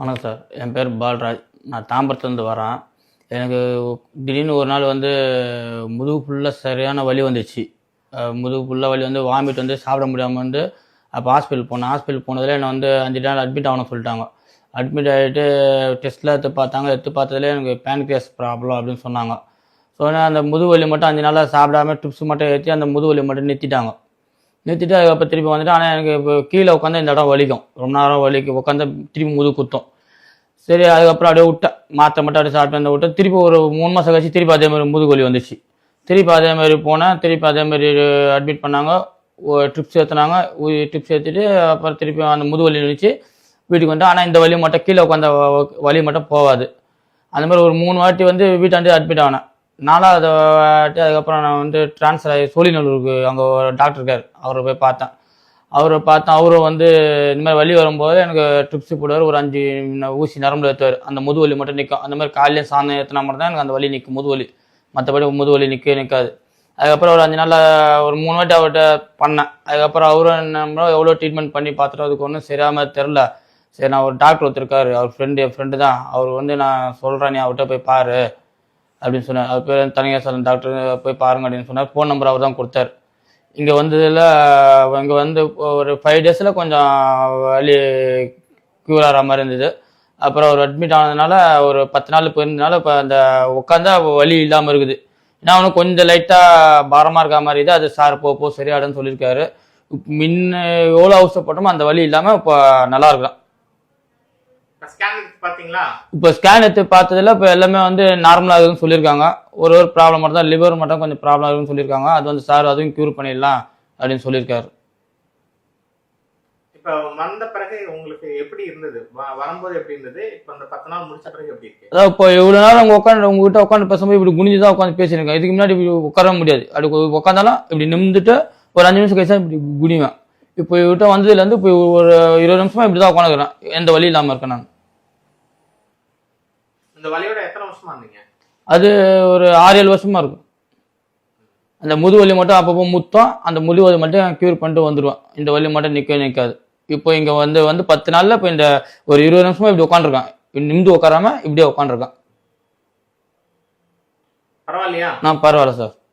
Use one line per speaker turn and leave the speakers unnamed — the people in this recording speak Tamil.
வணக்கம் சார். என் பேர் பால்ராஜ். நான் தாம்பரத்துலேருந்து வரேன். எனக்கு திடீர்னு ஒரு நாள் வந்து முதுகு ஃபுல்லாக சரியான வலி வந்துச்சு. முதுகு ஃபுல்லாக வலி வந்து வாமிட் வந்து சாப்பிட முடியாமல் வந்து அப்போ ஹாஸ்பிட்டல் போனேன். ஹாஸ்பிட்டல் போனதில் என்னை வந்து அஞ்சு நாள் அட்மிட் ஆகணும் சொல்லிட்டாங்க. அட்மிட் ஆகிட்டு டெஸ்ட்டில் எடுத்து பார்த்தாங்க. எடுத்து பார்த்ததுல எனக்கு பேன்கிரியாஸ் ப்ராப்ளம் அப்படின்னு சொன்னாங்க. ஸோ அந்த முதுகு வலி மட்டும் அஞ்சு நாளாக சாப்பிடாம ட்ரிப்ஸ் மட்டும் ஏற்றி அந்த முதுகு வலி மட்டும் நிறுத்திட்டாங்க. நிறுத்திட்டு அதுக்கப்புறம் திருப்பி வந்துட்டு ஆனால் எனக்கு இப்போ கீழே உட்காந்து இந்த இடம் வலிக்கும். ரொம்ப நேரம் வலிக்கு உட்காந்து திருப்பி முதுகு குத்தும். சரி அதுக்கப்புறம் அப்படியே விட்டேன். மாத்த மட்டும் அப்படியே சாப்பிட்டு வந்து விட்டேன். திருப்பி ஒரு மூணு மாதம் கழிச்சு திருப்பி அதே மாதிரி முதுகு வலி வந்துச்சு. திருப்பி அதே மாதிரி போனேன் திருப்பி அதே மாதிரி அட்மிட் பண்ணாங்க. ட்ரிப்ஸ் ஏற்றுனாங்க ட்ரிப்ஸ் ஏற்றிட்டு அப்புறம் திருப்பி அந்த முது வலி இருந்துச்சு வீட்டுக்கு வந்து ஆனால் இந்த வலி மட்டும் கீழே உட்காந்த வ- வலி மட்டும் போகாது. அந்த மாதிரி ஒரு மூணு வாட்டி வந்து வீட்டாண்டு அட்மிட் ஆனேன். நாலாவது வாட்டி அதுக்கப்புறம் நான் வந்து ட்ரான்ஸ்ஃபர் ஆகி சோழிநல்லூருக்கு அங்கே ஒரு டாக்டர் இருக்கார். அவரை போய் பார்த்தேன். அவரை பார்த்தேன். அவரும் வந்து இந்த மாதிரி வலி வரும்போது எனக்கு ட்ரிப்ஸ் போடுவார். ஒரு அஞ்சு ஊசி நரம்பு ஏற்றுவார் அந்த முது வலி மட்டும் நிற்கும் அந்த மாதிரி காலையில சாயந்தரம் ஏற்றினா மட்டும் தான் எனக்கு அந்த வலி நிற்கும் முது வலி. மற்றபடி முது வலி நிற்கவே நிற்காது அதுக்கப்புறம் ஒரு அஞ்சு நாளில் ஒரு மூணு வாட்டி அவர்கிட்ட பண்ணேன். அதுக்கப்புறம் அவரும் என்ன எவ்வளோ ட்ரீட்மெண்ட் பண்ணி பார்த்துட்டு அதுக்கு ஒன்றும் சரியாமல் தெரில சரி நான் ஒரு டாக்டர் ஒருத்தருக்காரு அவர் ஃப்ரெண்டு என் ஃப்ரெண்டு தான். அவர் வந்து நான் சொல்கிறேன் நீ அவர்கிட்ட போய் பாரு. அப்படின்னு சொன்னார். அது பேர் தனியாசலம் டாக்டர் போய் பாருங்க அப்படின்னு சொன்னார். ஃபோன் நம்பர் அவர் தான் கொடுத்தாரு. இங்கே வந்ததில் இங்கே வந்து ஒரு ஃபைவ் டேஸில் கொஞ்சம் வலி க்யூர் ஆகிற மாதிரி இருந்தது. அப்புறம் அவர் அட்மிட் ஆனதுனால ஒரு பத்து நாள் போயிருந்தனால இப்போ அந்த உட்காந்தா வலி இல்லாமல் இருக்குது. ஏன்னா அவனுக்கு கொஞ்சம் லைட்டாக பாரமாக இருக்க மாதிரி இது அது சார் போ போ சரியாடுன்னு சொல்லியிருக்காரு. முன்ன எவ்வளோ அவசரப்பட்டோமோ அந்த வலி இல்லாமல் இப்போ நல்லா இருக்கலாம் இப்போ ஸ்கேன் எடுத்து பார்த்ததுல இப்போ எல்லாமே வந்து நார்மலாக இருக்குன்னு சொல்லியிருக்காங்க. ஒரு ஒரு ப்ராப்ளம் மட்டும் தான் லிவர் மட்டும் கொஞ்சம் ப்ராப்ளம் இருக்குன்னு சொல்லியிருக்காங்க. அது வந்து சார் அதுவும் க்யூர் பண்ணிடலாம் அப்படின்னு சொல்லியிருக்காரு.
இப்ப வந்த பிறகு உங்களுக்கு எப்படி இருந்தது? வரும்போது எப்படி இருந்தது? இப்ப அந்த பத்து நாள் முடிச்ச பிறகு எப்படி இருக்கு?
அதாவது இப்போ இவ்வளோ நேரம் அவங்க உட்காந்து உங்ககிட்ட உட்காந்து பேசும்போது இப்படி குனிஞ்சு தான் உட்காந்து பேசியிருக்கேன். இதுக்கு முன்னாடி இப்படி உட்கார முடியாது. அப்படி உட்காந்தாலும் இப்படி நிமிந்துட்டு ஒரு அஞ்சு நிமிஷம் கழிச்சா இப்படி குனிவேன். இப்போ இவர்கிட்ட வந்ததுலேருந்து இப்போ ஒரு இருபது நிமிஷமா இப்படி தான் உட்காந்துக்கிறேன் எந்த வழி இல்லாமல் இருக்கேன் நான்.
இந்த வலியோட எத்தனை வருஷமா இருந்தீங்க?
அது ஒரு ஆறு ஏழு வருஷமா இருக்கும். அந்த முது வலி மட்டும் அப்பப்போ முத்தம் அந்த முது வலி மட்டும் க்யூர் பண்ணிட்டு வந்துடுவேன் இந்த வலி மட்டும் நிற்கவே நிற்காது இப்போ இங்கே வந்து வந்து பத்து நாளில் இப்போ இந்த ஒரு இருபது நிமிஷமா இப்படி உட்காந்துருக்கான் நிமிந்து உட்காராம இப்படியே உட்காந்துருக்கான்
பரவாயில்லையா?
நான் பரவாயில்ல சார்.